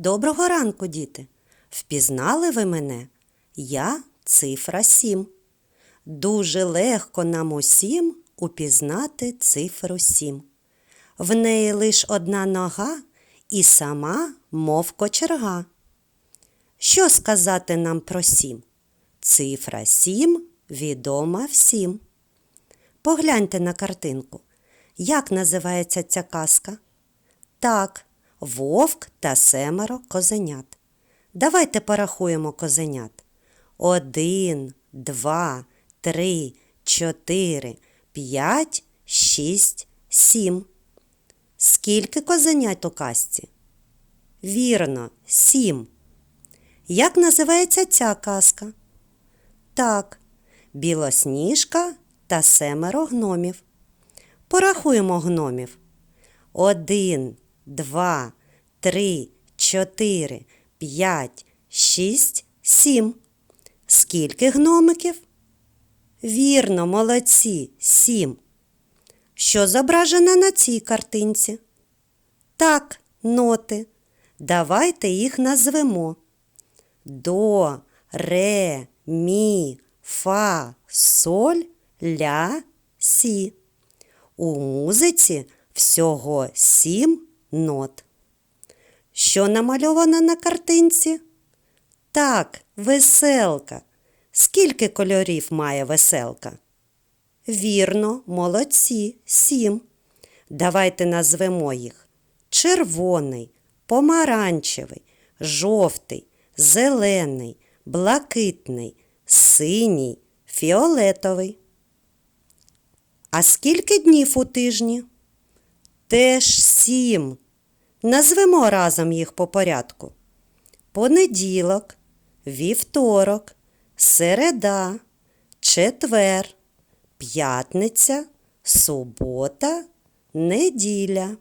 Доброго ранку, діти! Впізнали ви мене? Я цифра 7. Дуже легко нам усім упізнати цифру 7. В неї лиш одна нога і сама, мов кочерга. Що сказати нам про сім? Цифра 7 відома всім. Погляньте на картинку. Як називається ця казка? Так, вовк та семеро козенят. Давайте порахуємо козенят. Один, два, три, чотири, п'ять, шість, сім. Скільки козенят у казці? Вірно, сім. Як називається ця казка? Так, білосніжка та семеро гномів. Порахуємо гномів. Один, два, три, чотири, п'ять, шість, сім. Скільки гномиків? Вірно, молодці, сім. Що зображено на цій картинці? Так, ноти. Давайте їх назвемо. До, ре, мі, фа, соль, ля, сі. У музиці всього сім нот. Що намальовано на картинці? Так, веселка. Скільки кольорів має веселка? Вірно, молодці, сім. Давайте назвемо їх червоний, помаранчевий, жовтий, зелений, блакитний, синій, фіолетовий. А скільки днів у тижні? Теж сім. Назвемо разом їх по порядку. Понеділок, вівторок, середа, четвер, п'ятниця, субота, неділя.